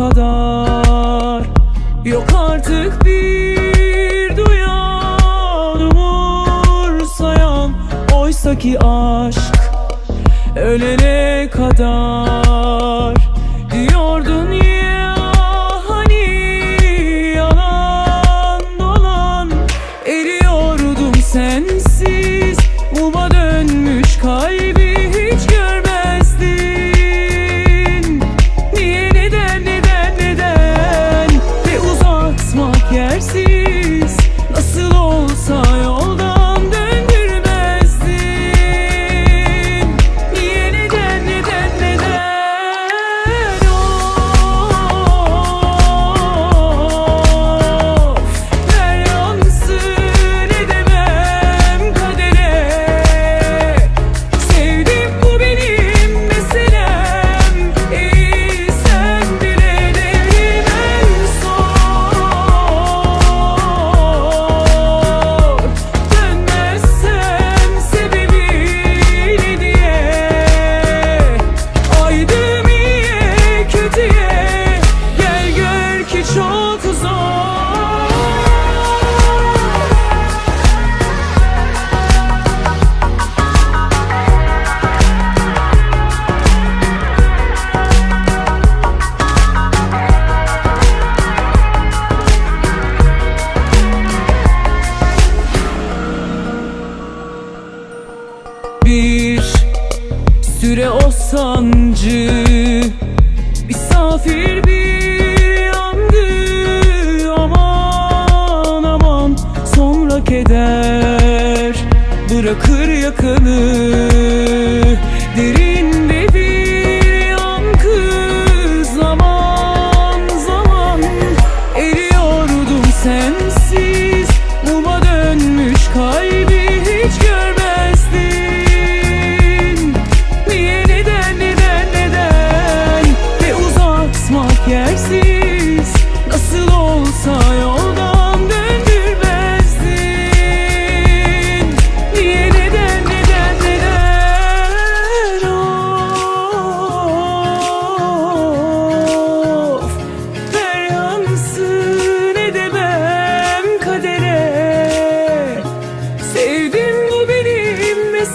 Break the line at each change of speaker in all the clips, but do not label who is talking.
kadar. Yok artık bir duyan umursayan Oysa ki aşk ölene kadar. Diyordun ya hani yalan dolan Eriyordum sensiz sancı. Misafir bir yandı Aman aman. Sonra keder Bırakır yakını Derinde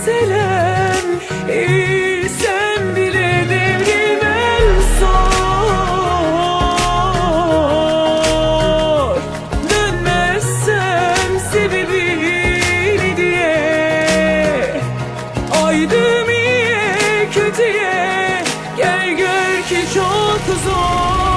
benim meselem İyi sen bile devrimem sor Dönmezsem sebebi ne diye Aydım iyiye kötüye? Gel gör ki çok zor